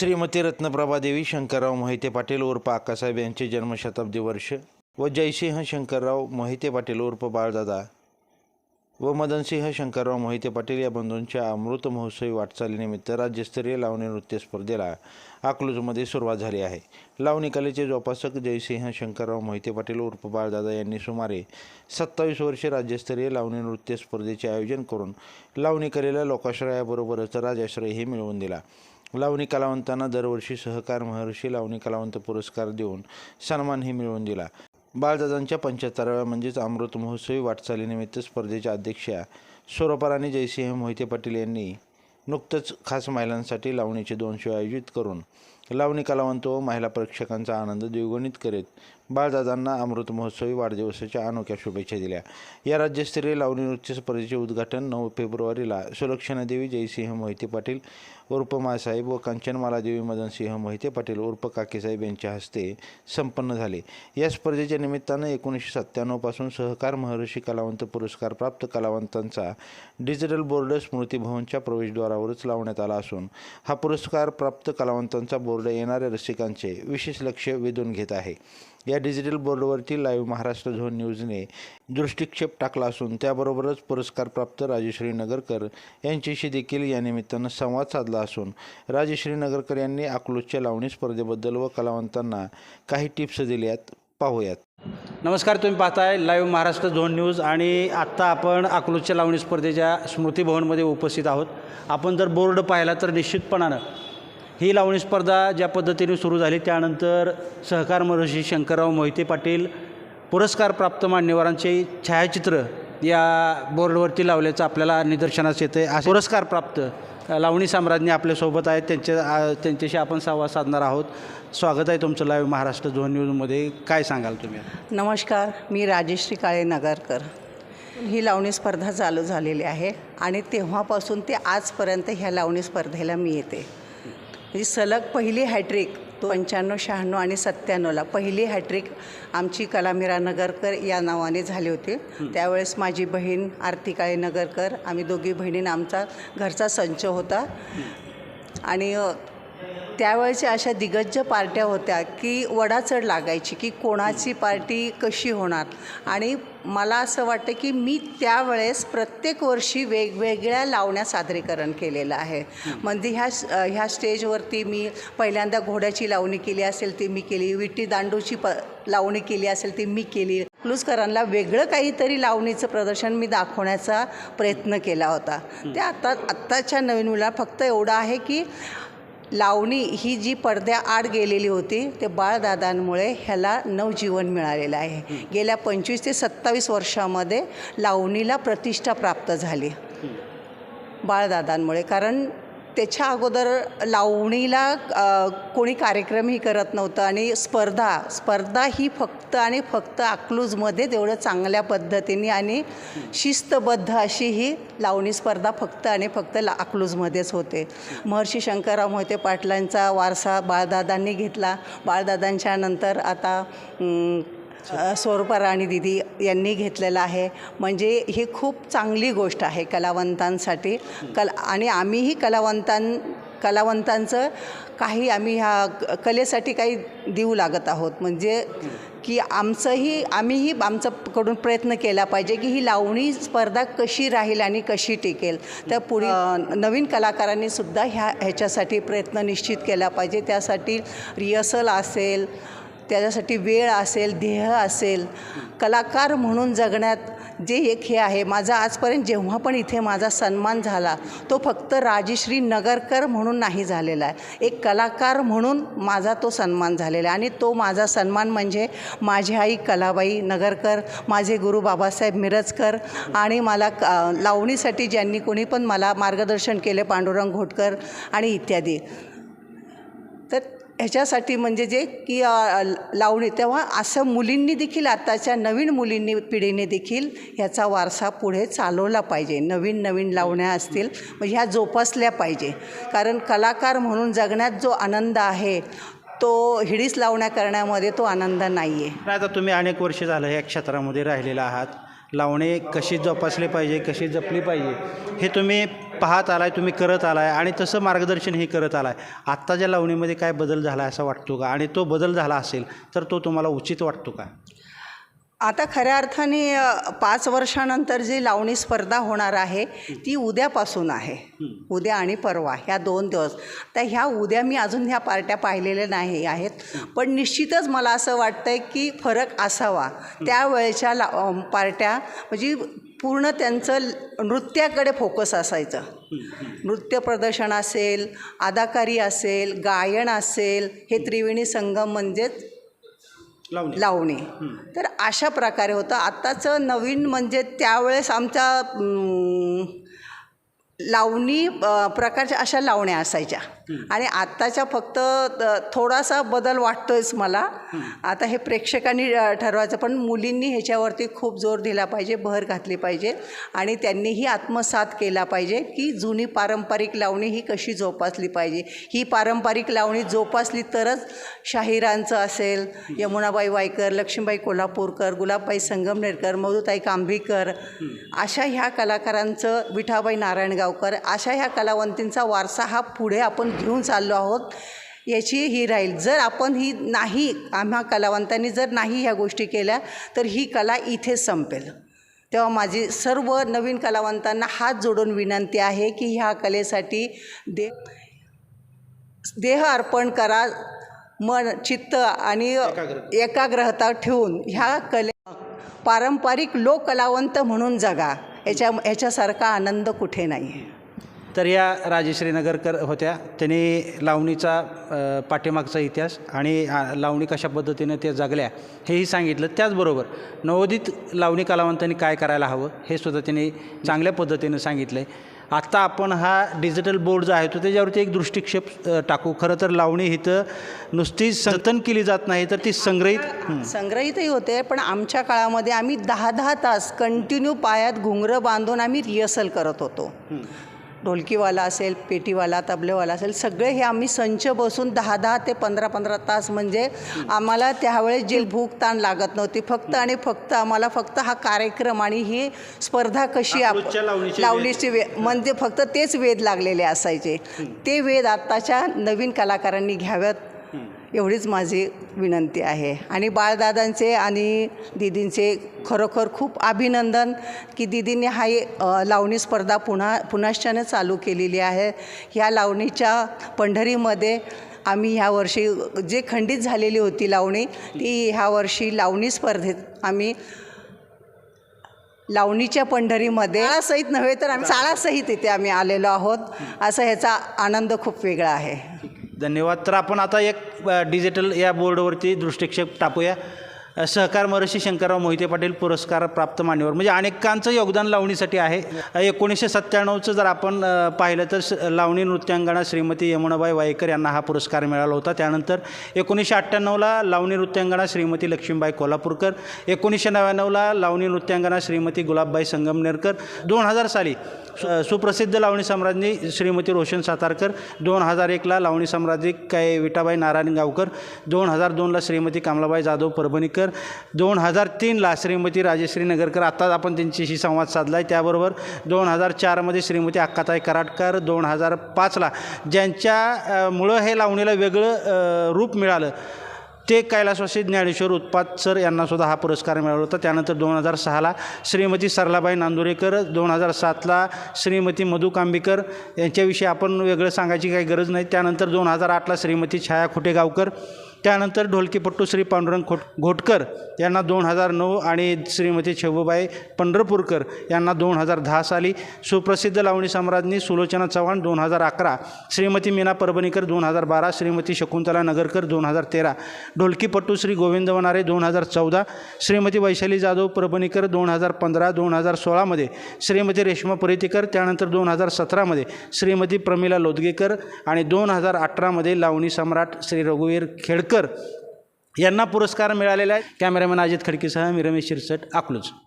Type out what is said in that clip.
श्रीमती रत्नप्रभा देवी शंकरराव मोहिते पाटील उर्फ आकासाहेब यांचे जन्मशताब्दी वर्ष व जयसिंह शंकरराव मोहिते पाटील उर्फ बाळदादा व मदनसिंह शंकरराव मोहिते पाटील या बंधूंच्या अमृत महोत्सवी वाटचालीनिमित्त राज्यस्तरीय लावणी नृत्य स्पर्धेला अकलूजमध्ये सुरुवात झाली आहे. लावणी कलेचे जोपासक जयसिंह शंकरराव मोहिते पाटील उर्फ बाळदादा यांनी सुमारे सत्तावीस वर्षे राज्यस्तरीय लावणी नृत्य स्पर्धेचे आयोजन करून लावणी कलेला लोकाश्रयाबरोबरच राजाश्रयही मिळवून दिला. लावणी कलावंतांना दरवर्षी सहकार महर्षी लावणी कलावंत पुरस्कार देऊन सन्मानही मिळवून दिला. बाळदादांच्या पंच्याहत्तराव्या म्हणजेच अमृत महोत्सवी वाटचालीनिमित्त स्पर्धेच्या अध्यक्षा स्वरूपाराणी जयसिंह मोहिते पाटील यांनी नुकतंच खास महिलांसाठी लावणीचे दोन शो आयोजित करून लावणी कलावंत व महिला प्रेक्षकांचा आनंद द्विगुणित करीत बाळदादांना अमृत महोत्सवी वाढदिवसाच्या अनोख्या शुभेच्छा दिल्या. या राज्यस्तरीय लावणी नृत्य स्पर्धेचे उद्घाटन नऊ फेब्रुवारीला. सुलक्षणादेवी जयसिंह मोहिते पाटील उर्फ मासाहेब व कांचनमालादेवी मदनसिंह मोहिते पाटील उर्फ काकेसाहेब यांच्या हस्ते संपन्न झाले. या स्पर्धेच्या निमित्तानं एकोणीसशे सत्त्याण्णवपासून सहकार महर्षी कलावंत पुरस्कार प्राप्त कलावंतांचा डिजिटल बोर्ड स्मृतीभवनच्या प्रवेशद्वारावरच लावण्यात आला असून हा पुरस्कार प्राप्त कलावंतांचा बोर्ड येणाऱ्या रसिकांचे विशेष लक्ष वेधून घेत आहे. या डिजिटल बोर्डवरती लाईव्ह महाराष्ट्र झोन न्यूजने दृष्टिक्षेप टाकला असून त्याबरोबरच पुरस्कारप्राप्त राजश्री नगरकर यांच्याशी देखील या निमित्तानं संवाद साधला असून राजश्री नगरकर यांनी अकलूजच्या लावणी स्पर्धेबद्दल व कलावंतांना काही टिप्स दिल्यात. पाहूयात. नमस्कार तुम्ही पाहताय लाईव्ह महाराष्ट्र झोन न्यूज आणि आत्ता आपण अकलूजच्या लावणी स्पर्धेच्या स्मृतीभवनमध्ये उपस्थित आहोत. आपण जर बोर्ड पाहिला तर निश्चितपणानं ही लावणी स्पर्धा ज्या पद्धतीने सुरू झाली त्यानंतर सहकार महर्षी शंकरराव मोहिते पाटील पुरस्कारप्राप्त मान्यवरांचे छायाचित्र या बोर्डवरती लावल्याचं आपल्याला निदर्शनास येतं आहे पुरस्कारप्राप्त लावणी साम्राज्ञी आपल्यासोबत आहेत. त्यांच्या त्यांच्याशी आपण संवाद साधणार आहोत. स्वागत आहे तुमचं लाईव्ह महाराष्ट्र झोन न्यूजमध्ये काय सांगाल तुम्ही? नमस्कार. मी राजेश्री काळे नगरकर. ही लावणी स्पर्धा चालू झालेली आहे आणि तेव्हापासून ते आजपर्यंत ह्या लावणी स्पर्धेला मी येते. म्हणजे सलग पहिली हॅट्रिक तो पंच्याण्णव शहाण्णव आणि सत्त्याण्णवला पहिली हॅट्रिक आमची कलामीरा नगरकर या नावाने झाली होती. त्यावेळेस माझी बहीण आरती काळे नगरकर आम्ही दोघी बहिणींना आमचा घरचा संच होता. आणि त्यावेळेच्या अशा दिग्गज पार्ट्या होत्या की वडाचढ लागायची की कोणाची पार्टी कशी होणार? आणि मला असं वाटतं की मी त्यावेळेस प्रत्येक वर्षी वेगवेगळ्या लावण्या सादरीकरण केलेलं आहे. म्हणजे ह्या ह्या स्टेजवरती मी पहिल्यांदा घोड्याची लावणी केली असेल ती मी केली विट्टी दांडूची प लावणी केली असेल ती मी केली. क्लूजकरांना वेगळं काहीतरी लावणीचं प्रदर्शन मी दाखवण्याचा प्रयत्न केला होता. ते आता आत्ताच्या नवीन मुला फक्त एवढं आहे की लावणी ही जी पडद्याआड गेलेली होती ते बाळदादांमुळे ह्याला नवजीवन मिळालेलं आहे. गेल्या पंचवीस ते सत्तावीस वर्षामध्ये लावणीला प्रतिष्ठा प्राप्त झाली. बाळदादांमुळे. कारण त्याच्या अगोदर लावणीला कोणी कार्यक्रमही करत नव्हतं आणि स्पर्धा स्पर्धा ही फक्त आणि फक्त अकलूजमध्ये तेवढं चांगल्या पद्धतीने आणि शिस्तबद्ध अशी ही लावणी स्पर्धा फक्त आणि फक्त ला अकलूजमध्येच होते. महर्षी शंकरराव मोहिते पाटलांचा वारसा बाळदादांनी घेतला. बाळदादांच्या नंतर आता स्वरूपा राणी दिदी यांनी घेतलेलं आहे. म्हणजे ही खूप चांगली गोष्ट आहे कलावंतांसाठी. कल आणि आम्हीही कलावंतां कलावंतांचं काही आम्ही ह्या कलेसाठी काही देऊ लागत आहोत. म्हणजे की आमचंही आम्हीही आमचा कडून प्रयत्न केला पाहिजे की ही लावणी स्पर्धा कशी राहील आणि कशी टिकेल. तर पुढे नवीन कलाकारांनी सुद्धा ह्या ह्याच्यासाठी प्रयत्न निश्चित केला पाहिजे. त्यासाठी रिहर्सल असेल त्याच्यासाठी वेळ असेल ध्येय असेल कलाकार म्हणून जगण्यात जे एक हे आहे माझा आजपर्यंत जेव्हा पण इथे माझा सन्मान झाला तो फक्त राजश्री नगरकर म्हणून नाही झालेला आहे. एक कलाकार म्हणून माझा तो सन्मान झालेला आहे. आणि तो माझा सन्मान म्हणजे माझी आई कलाबाई नगरकर माझे गुरु बाबासाहेब मिरजकर आणि मला लावणीसाठी ज्यांनी कोणी पण मला मार्गदर्शन केले पांडुरंग घोटकर आणि इत्यादी. तर ह्याच्यासाठी म्हणजे जे की लावणी तेव्हा असं मुलींनी देखील आत्ताच्या नवीन मुलींनी पिढीने देखील ह्याचा वारसा पुढे चालवला पाहिजे. नवीन नवीन लावण्या असतील म्हणजे ह्या जोपासल्या पाहिजे. कारण कलाकार म्हणून जगण्यात जो आनंद आहे तो हिडीस लावण्या करण्यामध्ये तो आनंद नाही आहे आता तुम्ही अनेक वर्ष झालं या क्षेत्रामध्ये राहिलेला आहात. लावणी कशी जोपासली पाहिजे कशी जपली पाहिजे हे तुम्ही पाहत आलाय तुम्ही करत आलाय आणि तसं मार्गदर्शन हे करत आलाय. आत्ताच्या लावणीमध्ये काय बदल झाला असा वाटतो का? आणि तो बदल झाला असेल तर तो तुम्हाला उचित वाटतो का? आता खऱ्या अर्थाने पाच वर्षानंतर जी लावणी स्पर्धा होणार आहे ती उद्यापासून आहे. उद्या आणि परवा ह्या दोन दिवस. तर ह्या उद्या मी अजून ह्या पार्ट्या पाहिलेल्या नाही आहेत. पण निश्चितच मला असं वाटतंय की फरक असावा. त्यावेळेच्या ला पार्ट्या म्हणजे पूर्ण त्यांचं नृत्याकडे फोकस असायचं. नृत्य प्रदर्शन असेल अदाकारी असेल गायन असेल हे त्रिवेणी संगम म्हणजेच लावणी. लावणी. तर अशा प्रकारे होतं. आत्ताचं नवीन म्हणजे त्यावेळेस आमच्या अं, लावणी प्रकारच्या अशा लावण्या असायच्या. आणि आत्ताच्या फक्त थोडासा बदल वाटतोयच मला. आता हे प्रेक्षकांनी ठरवायचं पण मुलींनी ह्याच्यावरती खूप जोर दिला पाहिजे भर घातली पाहिजे आणि त्यांनीही आत्मसात केला पाहिजे की जुनी पारंपरिक लावणी ही कशी जोपासली पाहिजे. ही पारंपरिक लावणी जोपासली तरच शाहिरांचं असेल यमुनाबाई वायकर लक्ष्मीबाई कोल्हापूरकर गुलाबबाई संगमनेरकर मधुताई कांबीकर अशा ह्या कलाकारांचं विठाबाई नारायणगावकर अशा ह्या कलावंतींचा वारसा हा पुढे आपण घेऊन चाललो आहोत. याची ही राहील. जर आपण ही नाही आम्हा कलावंतांनी जर नाही ह्या गोष्टी केल्या तर ही कला इथेच संपेल. तेव्हा माझी सर्व नवीन कलावंतांना हात जोडून विनंती आहे की ह्या कलेसाठी दे देह अर्पण करा मन चित्त आणि एकाग्रता. ठेवून ह्या कले पारंपरिक लोककलावंत म्हणून जगा. याच्या ह्याच्यासारखा आनंद कुठे नाही आहे तर या राजश्री नगरकर होत्या. त्यांनी लावणीचा पाठीमागचा इतिहास आणि लावणी कशा पद्धतीनं त्या जगल्या हेही सांगितलं. त्याचबरोबर नवोदित लावणी कलावंतांनी काय करायला हवं हे सुद्धा त्यांनी चांगल्या पद्धतीनं सांगितलं आहे आत्ता आपण हा डिजिटल बोर्ड जो आहे तो त्याच्यावरती एक दृष्टिक्षेप टाकू. खरं तर लावणी इथं नुसती जतन केली जात नाही तर ती संग्रहित हं. संग्रहितही होते पण आमच्या काळामध्ये आम्ही दहा दहा तास कंटिन्यू पायात घुंगरं बांधून आम्ही रिहर्सल करत होतो. ढोलकीवाला असेल पेटीवाला तबलेवाला असेल सगळे हे आम्ही संच बसून दहा दहा ते पंधरा पंधरा तास म्हणजे आम्हाला त्यावेळेस जे भूक ताण लागत नव्हती. फक्त आणि फक्त आम्हाला फक्त हा कार्यक्रम आणि ही स्पर्धा कशी आप लावणीचे लावणीचे वे म्हणजे फक्त तेच वेध लागलेले असायचे. ते वेध आत्ताच्या नवीन कलाकारांनी घ्याव्यात. एवढीच माझी विनंती आहे. आणि बाळदादांचे आणि दीदींचे खरोखर खूप अभिनंदन की दीदींनी हा लावणी स्पर्धा पुन्हा पुनश्चाने चालू केलेली आहे. ह्या लावणीच्या पंढरीमध्ये आम्ही ह्या वर्षी जे खंडित झालेली होती लावणी ती ह्या वर्षी लावणी स्पर्धेत आम्ही लावणीच्या पंढरीमध्ये शाळासहित नव्हे तर आम्ही शाळासहित इथे आम्ही आलेलो आहोत. असं ह्याचा आनंद खूप वेगळा आहे. धन्यवाद. तर आपण आता एक डिजिटल या बोर्डवरती दृष्टिक्षेप टाकूया. सहकार महर्षी शंकरराव मोहिते पाटील पुरस्कार प्राप्त मान्यवर. म्हणजे अनेकांचं योगदान लावणीसाठी आहे. एकोणीसशे सत्त्याण्णवचं जर आपण पाहिलं तर स- लावणी नृत्यांगणा श्रीमती यमुनाबाई वायकर यांना हा पुरस्कार मिळाला होता. त्यानंतर एकोणीसशे अठ्ठ्याण्णवला लावणी नृत्यांगणा श्रीमती लक्ष्मीबाई कोल्हापूरकर एकोणीसशे नव्याण्णवला लावणी नृत्यांगणा श्रीमती गुलाबबाई संगमनेरकर दोन हजार साली सु- सुप्रसिद्ध लावणी सम्राज्ञी श्रीमती रोशन सातारकर दोन हजार एकला लावणी सम्राज्ञी काय विटाबाई नारायण गावकर दोन हजार दोनला श्रीमती कमलाबाई जाधव परभणीकर दोन हजार तीनला श्रीमती राजेश्री नगरकर आत्ताच आपण त्यांच्याशी संवाद साधला आहे त्याबरोबर दोन हजार चारमध्ये श्रीमती अक्काताई कराटकर दोन हजार पाचला ज्यांच्या मुळं हे लावणीला वेगळं रूप मिळालं ते कैलासवासी ज्ञानेश्वर उत्पात सर यांनासुद्धा हा पुरस्कार मिळाला होता. त्यानंतर दोन हजार सहाला श्रीमती सरलाबाई नांदुरेकर दोन हजार सातला श्रीमती मधु कांबीकर यांच्याविषयी आपण वेगळं सांगायची काही गरज नाही. त्यानंतर दोन हजार आठला श्रीमती छाया खुटेगावकर त्यानंतर ढोलकीपट्टू श्री पांडुरंग खोट घोटकर यांना दोन हजार नऊ आणि श्रीमती छबुबाई पंढरपूरकर यांना दोन हजार दहा साली सुप्रसिद्ध लावणी सम्राज्ञी सुलोचना चव्हाण दोन हजार अकरा श्रीमती मीना परभणीकर दोन हजार बारा श्रीमती शकुंतला नगरकर दोन हजार तेरा ढोलकीपट्टू श्री गोविंद वनारे दोन हजार चौदा श्रीमती वैशाली जाधव परभणीकर दोन हजार पंधरा दोन हजार सोळामध्ये श्रीमती रेश्मा परितीकर त्यानंतर दोन हजार सतरामध्ये श्रीमती प्रमिला लोदगेकर आणि दोन हजार अठरामध्ये लावणी सम्राट श्री रघुवीर खेडकर यांना पुरस्कार मिळालेला आहे. कॅमेरामॅन अजित खडकेसह मी रमेश शिरसट अकलूज.